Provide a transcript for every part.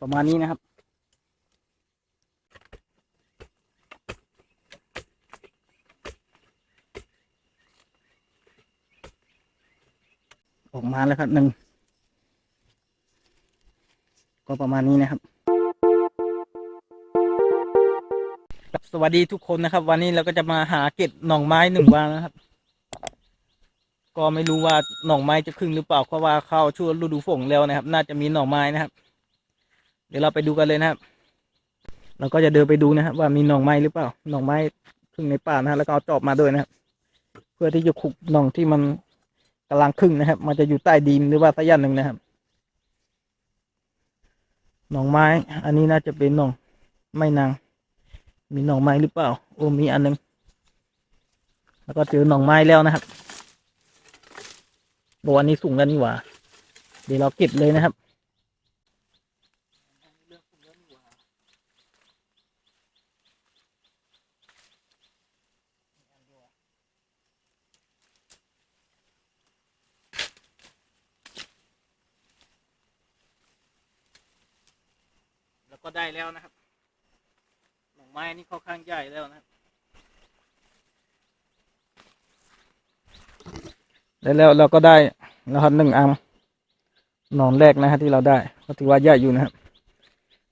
ประมาณนี้นะครับออกมาแล้วครับหนึ่งก็ประมาณนี้นะครับ สวัสดีทุกคนนะครับ วันนี้เราก็จะมาหาเก็บหน่องไม้หนึ่งวางนะครับ ก็ไม่รู้ว่าหน่องไม้จะขึ้นหรือเปล่าเพราะว่าเข้าช่วงฤดูฝนแล้วนะครับ น่าจะมีหน่องไม้นะครับ เดี๋ยวเราไปดูกันเลยนะครับ เราก็จะเดินไปดูนะครับ ว่ามีหน่องไม้หรือเปล่าหน่องไม้ขึ้นในป่านะฮะแล้วก็เอาจอบมาด้วยนะครับ เพื่อที่จะขุดหน่องที่มันกำลังขึ้นนะครับ มันจะอยู่ใต้ดินหรือว่าสักอย่างหนึ่งนะครับหน่องไม้ อันนี้น่าจะเป็นหน่องไม้นาง มีหน่องไม้หรือเปล่า โอ้มีอันหนึง แล้วก็เจอหน่องไม้แล้วนะครับบอกว่าอันนี้สูงแล้วนี่หว่า เดี๋ยวเราเก็บเลยนะครับ ก็ได้แล้วนะครับหน่อไม้นี่ค่อนข้างใหญ่แล้วนะครับแล้แล้วเราก็ได้แล้วครับหนึ่งอังหนอนแรกนะฮะที่เราได้ก็ถือว่าใหญ่อยู่นะครับ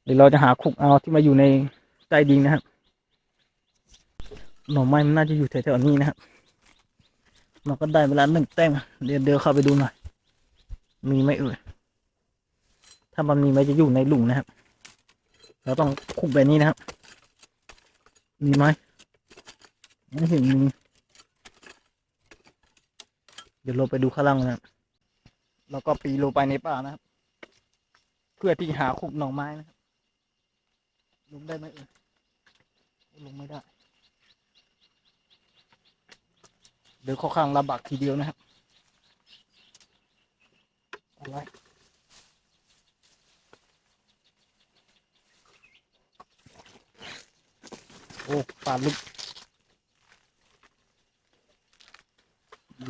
เดี๋ยวเราจะหาคุกเอาที่มาอยู่ในใต้ดินนะครับหน่อไม้มันน่าจะอยู่แถวๆนี้นะครับเราก็ได้เวลาหนึ่งแต้มเดี๋ยวเดินเข้าไปดูหน่อย มีไหมเอ่ยถ้ามันมีมันจะอยู่ในหลุมนะครับ เราต้องคุกแบบนี้นะครับ มีไหมไม่เห็นมีเดี๋ยวเราไปดูข้างล่างนะครับแล้วก็ปีนลงไปในป่านะครับ เพื่อที่หาขุบหน่อไม้นะครับลงได้ไหมเอ่ยลงไม่ได้ เดี๋ยวค่อข้างลำบากทีเดียวนะครับอะไร โอ้ป่าลึก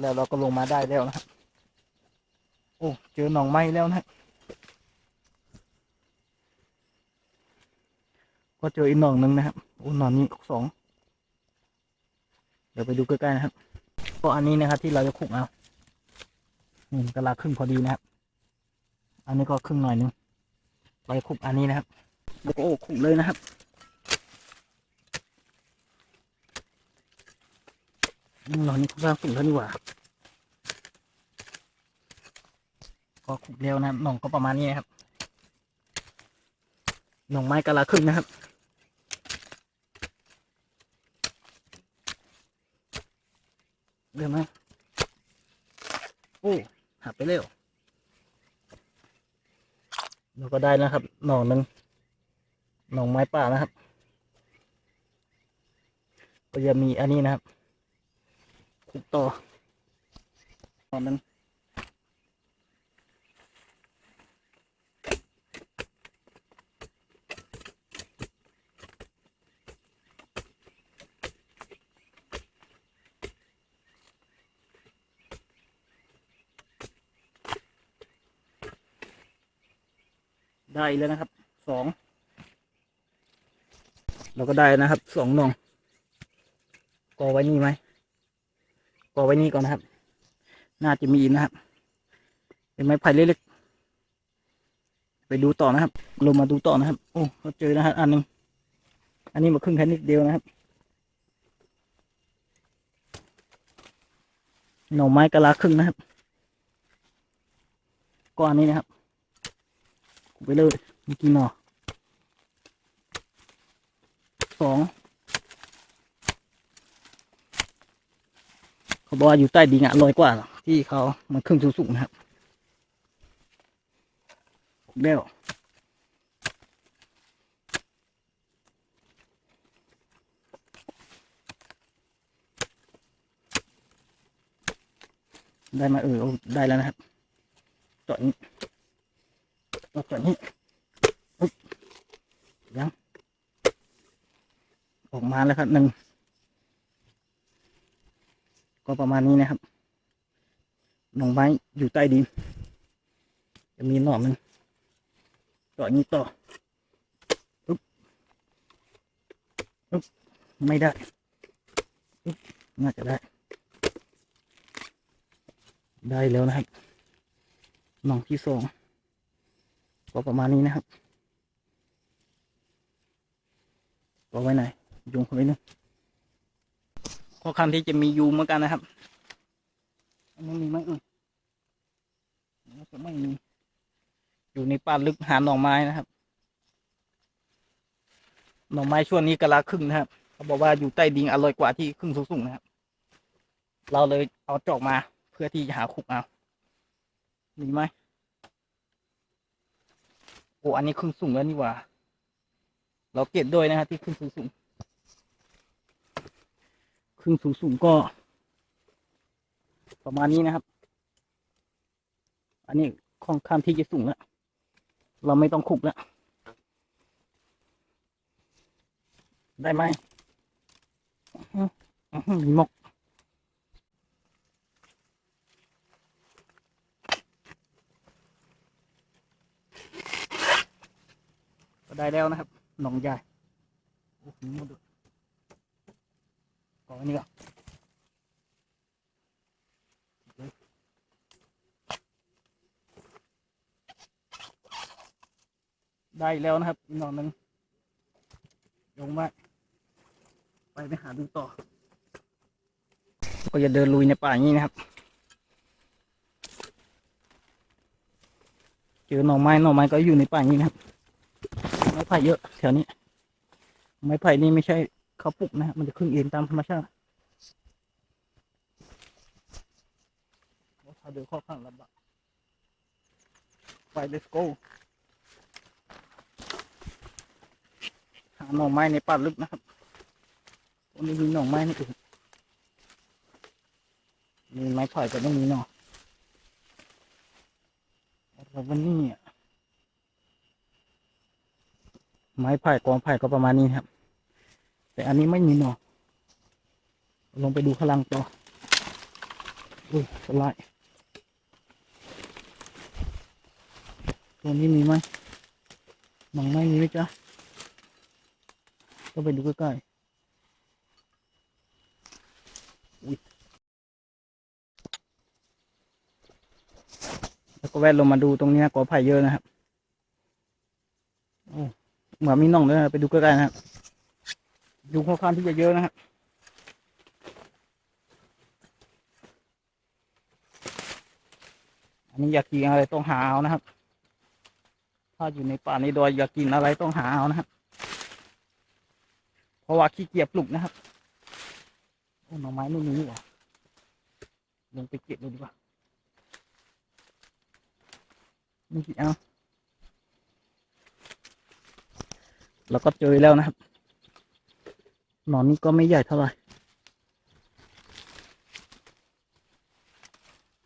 แล้วเราก็ลงมาได้แล้วนะครับ โอ้เจอหนองไม้แล้วนะครับก็เจออีกหนองหนึ่งนะครับโอ้หนองนี้สองเดี๋ยวไปดูใกล้ๆนะครับก็อันนี้นะครับที่เราจะคลุกเอานี่กะลาครึ่งพอดีนะครับ อันนี้ก็ครึ่งหน่อยนึงเราจะคลุกอันนี้นะครับแล้วก็โอ้คลุกเลยนะครับ อืมห นอนนี้ค่อนข้างสูงแล้วนี่หว่าก็ขุดเร็วนะหน่องก็ประมาณนี้นะครับหน่องไม้กะลาครึ่งนะครับเร็วไหมโอ้หักไปเร็วเราก็ได้นะครับ หน่องนึงหน่องไม้ป่านะครับ ก็จะมีอันนี้นะครับ ขุดต่อตอนนั้นได้แล้วนะครับสองเราก็ได้นะครับสองน่องกอไว้นี่ไหม ก็ไว้นี่ก่อนนะครับ น่าจะมีอีกนะครับ เป็นไม้ไผ่เล็กๆไปดูต่อนะครับ ลงมาดูต่อนะครับ โอ้เราเจอนะครับอันหนึงอันนี้มาครึ่งแค่นิดเดียวนะครับ หน่อไม้กะลาครึ่งนะครับก็อันนี้นะครับไปเลยมีกี่หน่อสอง เขา บอกว่าอยู่ใต้ดินอะลอยกว่า ที่เขามันขึ้นสูงๆนะครับเร็วได้มาเออได้แล้วนะครับจอดนี้จอดนี้อุ๊ยยังออกมาแล้วครับหนึ่ง ก็ประมาณนี้นะครับหนองไม้อยู่ใต้ดินจะมีหน่อมันต่อนี้ต่อปุ๊บปุ๊บไม่ได้ปุ๊บน่าจะได้ ได้แล้วนะครับหนองที่สองก็ประมาณนี้นะครับก็ไว้ไหนยุงไว้นึง ข้อคำที่จะมียุงเหมือนกันนะครับอันนี้มีไหมเอ่ยน่าจะไม่มีอยู่ในป่าลึกหาหน่อไม้นะครับหน่อไม้ช่วงนี้กะลาครึ่งนะครับเขาบอกว่าอยู่ใต้ดินอร่อยกว่าที่ครึ่งสูงๆนะครับ เราเลยเอาจอกมาเพื่อที่จะหาคุกเอามีไหมโอ้อันนี้ครึ่งสูงแล้วนี่หว่า เราเก็บด้วยนะครับที่ครึ่งสูงๆ ครึ่งสูงก็ ประมาณนี้นะครับ อันนี้ค่อนข้างที่จะสูงแล้วเราไม่ต้องขุกแล้ว ได้ไหมหมีมกก็ได้แล้วนะครับหนองใหญ่โอ้โหหมดเลย อันนี้ก่อนได้แล้วนะครับอีกหนองหนึ่งลงมาไปไปหาดูต่อ ก็จะเดินลุยในป่าอย่างนี้นะครับ เจอหน่อไม้หน่อไม้ก็อยู่ในป่าอย่างนี้นะครับ ไม้ไผ่เยอะแถวนี้ ไม้ไผ่นี่ไม่ใช่ เขาปลูกนะฮะมันจะขึ้นเองตามธรรมชาติถ้าเดินข้อข้างลำบากไป let's go หาหน่อไม้ในป่าลึกนะครับตรงนี้มีหน่อไม้นี่อื่นมีไม้ไผ่แต่ไม่มีหน่อแล้ววันนี้อะไม้ไผ่กองไผ่ก็ประมาณนี้ครับ แต่อันนี้ไม่มีหน่อลงไปดูพลังต่ออุ้ยสไลด์ตัวนี้มีไหมหนังไม่มีไหมจ๊ะก็ไปดูใกล้ๆอุ้ยแล้วก็แวะลงมาดูตรงนี้นะกอไผ่เยอะนะครับเหมือนมีน่องด้วยนะไปดูใกล้ๆนะครับ ดูค่อนข้างที่จะเยอะนะครับอันนี้อยากกินอะไรต้องหาเอานะครับ ถ้าอยู่ในป่าในดอยอยากกินอะไรต้องหาเอานะครับเพราะว่าขี้เกียจปลูกนะครับโอ้หน่อไม้ไม่มีนี่หว่าลงไปเก็บเลยดีกว่าไม่กี่เอาแล้วก็เจอแล้วนะครับ หนอนนี้ก็ไม่ใหญ่เท่าไหร่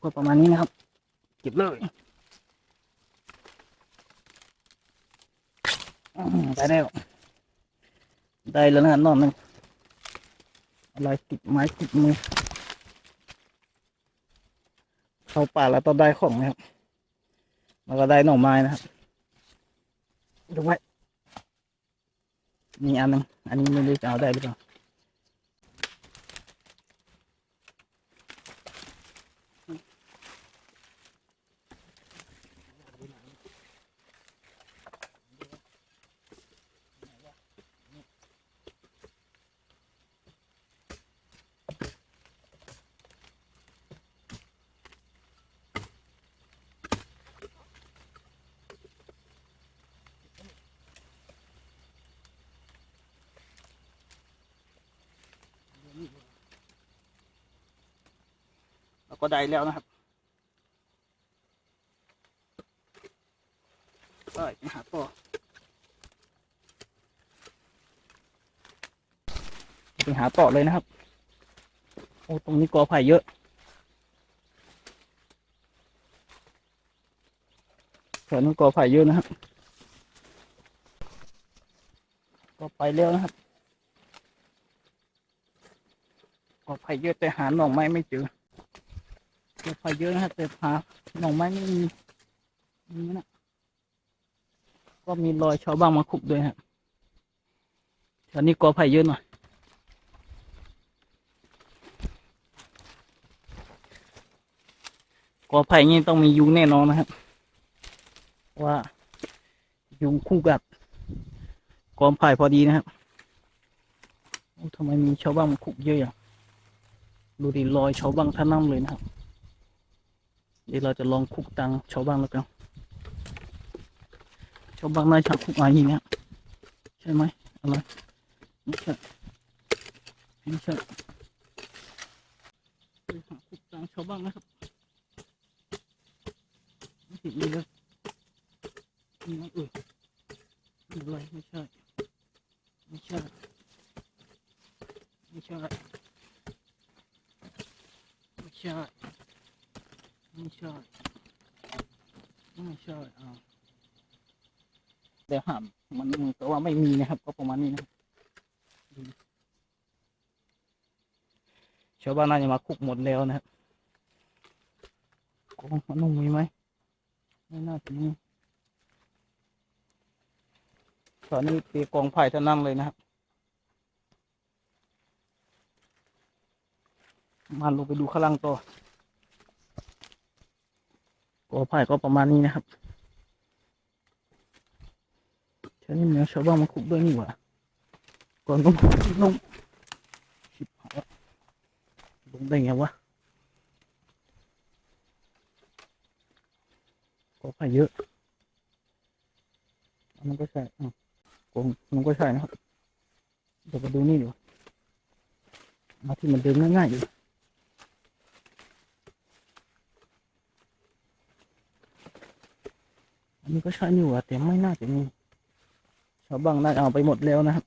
ก็ประมาณนี้นะครับ เก็บเลยอื้อหือได้แล้ว ได้แล้วนะหนอนหนึงอะไรติดไม้ติดมือ เข้าป่าแล้วต้องได้ของนะครับ แล้วก็ได้หน่อไม้นะครับดูไว้ มีอันนึงอันนี้ไม่รู้จะเอาได้หรือเปล่า ก็ได้แล้วนะครับก็ไปหาต่อไปหาต่อเลยนะครับ โอ้ตรงนี้กอไผ่เยอะแถวนั้นกอไผ่เยอะนะครับ ก็ไปเร็วนะครับกอไผ่เยอะแต่หาหน่อไม้ไม่เจอ กอไผเยอะนะครับแต่หาหน่อไม้ไม่มีนี่นะก็มีรอยชาวบ้านมาขุดด้วยครับแถวนี้กอไผ่เยอะหน่อยกอไผ่นี่ต้องมียุงแน่นอนนะครับ ว่า ยุงคู่กับกอไผ่พอดีนะครับโอ้ทำไมมีชาวบ้านมาคุกเยอะอย่างดูดิรอยชาวบ้านท่าน้ำเลยนะครับ เดี๋ยวเราจะลองคุกตังชาวบ้านแล้วกันชาวบ้านน่าจะคุกอะไรอย่างเงี้ยใช่ไหมอะไรไม่ใช่ไม่ใช่ไปหาคุกตังชาวบ้านนะครับไม่เห็นมีเลยมีไหมเอ่ยมีอะไรไม่ใช่ไม่ใช่ไม่ใช่ไม่ใช่ ไม่ ใช่ไม่ใช่อ่าเดี๋ยวห้ามมันแต่ว่าไม่มีนะครับ ก็ประมาณนี้นะชาวบ้านน่าจะมาคุกหมดแล้วนะครับกองมันนุ่มมีไหมไม่น่าจะมีตอนนี้ตีกองไผ่ท่านั่งเลยนะครับ มาลงไปดูข้างล่างต่อ กอไผ่ก็ประมาณนี้นะครับใช่นี่เหนือชาวบ้านมาคุกด้วยนี่หว่าก่อนลงลงชิบหายลงได้ไงวะกอไผ่เยอะอันก็ใช่อะกงมันก็ใช่นะครับเดี๋ยวมาดูนี่ดีกว่ามาที่มันเดินง่ายๆอยู่ อันนี้ก็ใช่นี่หว่าแต่ไม่น่าจะมีชาวบ้านน่าจะเอาไปหมดแล้วนะครับ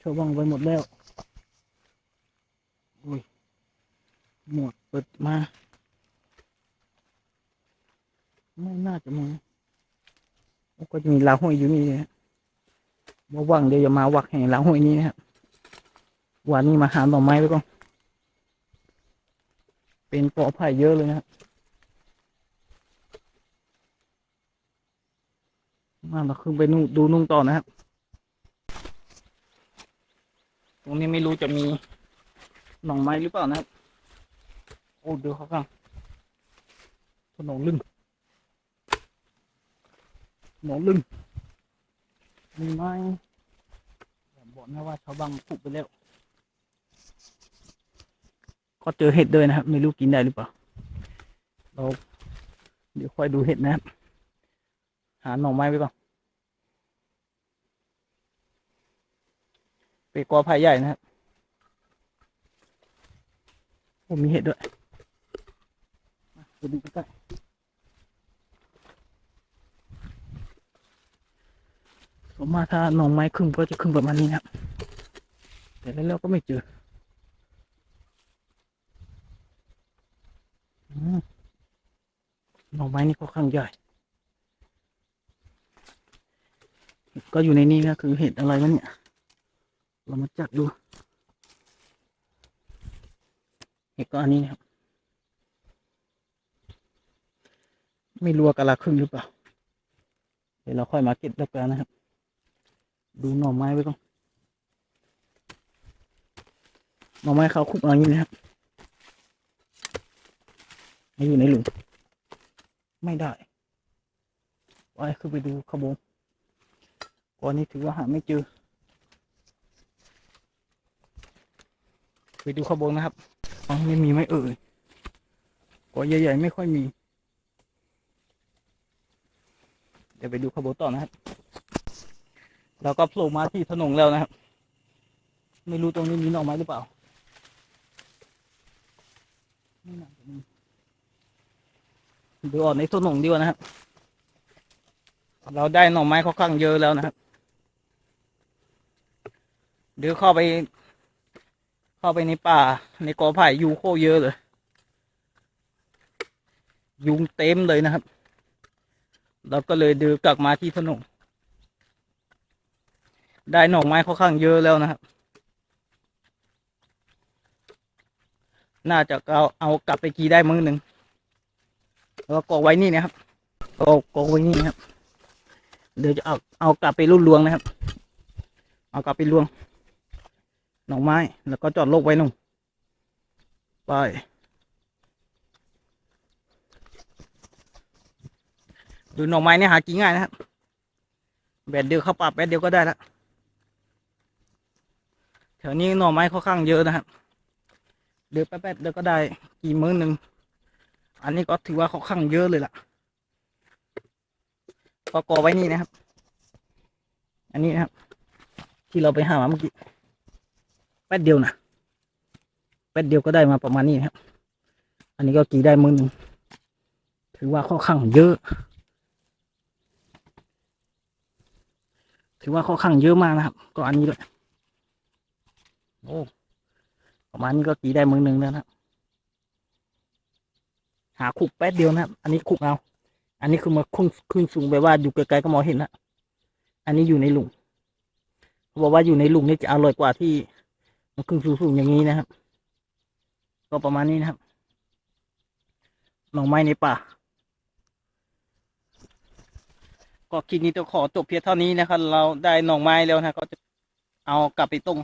ชาวบ้านเอาไปหมดแล้วอุ้ยหมดเปิดมา ไม่น่าจะมีโอ้ก็จะมีลาห้วยอยู่นี่นะว่าว่างเดี๋ยวจะมาวักแห่งลาห้วยนี้นะครับวันนี้มาหาหน่อไม้ไว้ก่อน เป็นกอไผ่เยอะเลยนะครับมาเราขึ้นไปนู่นดูนุ่งต่อนะครับ ตรงนี้ไม่รู้จะมีหน่องไม้หรือเปล่านะครับ โอ้เดี๋ยวเขาข้างถนนลึงถนนลึงมีไม้อย่าบอกนะว่าชาวบ้านปลูกไปแล้ว ก็เจอเห็ดด้วยนะครับ ไม่รู้กินได้หรือเปล่าเราเดี๋ยวค่อยดูเห็ดนะครับ หาหน่อไม้ไว้ก่อนไปกอไผ่ใหญ่นะครับผมมีเห็ดด้วยมาไปดูใกล้ผมมาถ้าหน่อไม้ขึ้นก็จะขึ้นประมาณนี้นะครับ แต่แล้วก็ไม่เจอม หน่อไม้นี่ก็ข้างใหญ่ ก็อยู่ในนี้ก็คือเห็ดอะไรวะเนี่ย เรามาจัดดู เห็ดก็อันนี้นะครับไม่รู้ว่ากะลาครึ่งหรือเปล่า เดี๋ยวเราค่อยมาเก็บแล้วกันนะครับ ดูหน่อไม้ไว้ก่อน หน่อไม้เขาคุกอะไรอย่างนี้นะครับไม่อยู่ในหลุม ไม่ได้ไปขึ้นไปดูขบวนก่อนนี้ถือว่าหาไม่เจอ ไปดูขบวนนะครับอไม่มีไม่เอ่ยก่อใหญ่ๆไม่ค่อยมี เดี๋ยวไปดูขบวนต่อนะครับเราก็โผล่มาที่ถนนแล้วนะครับ ไม่รู้ตรงนี้มีหน่อไม้หรือเปล่าไม่น่าจะมี ดูออกในต้นหนงดีกว่านะครับ เราได้หน่อไม้ค่อนข้างเยอะแล้วนะครับ เดี๋ยวเข้าไป เข้าไปในป่า ในกอไผ่ยูโคเยอะเลย ยุงเต็มเลยนะครับ เราก็เลยเดินกลับมาที่ถนนได้หน่อไม้ค่อนข้างเยอะแล้วนะครับ น่าจะเอาเอากลับไปกีได้มื้อหนึ่ง แล้วก็ไว้นี่นะครับก็ก็ไว้นี่นะครับ เดี๋ยวจะเอาเอากลับไปรุ่นรวงนะครับ เอากลับไปรวงหน่อไม้แล้วก็จอดโลกไว้นู่นไปดูหน่อไม้เนี่ยหากินง่ายนะครับแบดเดียวเข้าปาแบดเดียวก็ได้แล้วแถวนี้หน่อไม้ค่อนข้างเยอะนะครับเดือแป๊บๆเดี๋ยวก็ได้กี่มื้อหนึ่ง อันนี้ก็ถือว่าค่อนข้างเยอะเลยล่ะก็กอไว้นี่นะครับ อันนี้นะครับ ที่เราไปหามาเมื่อกี้แป๊บเดียวนะแป๊บเดียวก็ได้มาประมาณนี้นะครับ อันนี้ก็กี่ได้มือหนึ่งถือว่าค่อข้างเยอะ ถือว่าค่อข้างเยอะมากนะครับ ก็อันนี้ด้วยโอ้ประมาณนี้ก็กี่ได้มือหนึ่งแล้วนะครับ หาคุกแป๊บเดียวนะครับอันนี้คุกเอาอันนี้คือมาขึ้นขึ้นสูงแบบว่าอยู่ไกลๆก็มองเห็นละอันนี้อยู่ในหลุมเขาบอกว่าอยู่ในหลุมนี่จะอร่อยกว่าที่มันขึ้นสูงๆอย่างนี้นะครับ ก็ประมาณนี้นะครับหน่อไม้ในป่า ก็คลิปนี้ต้องขอจบเพียงเท่านี้นะครับ เราได้หน่อไม้แล้วนะก็จะเอากลับไปต้ม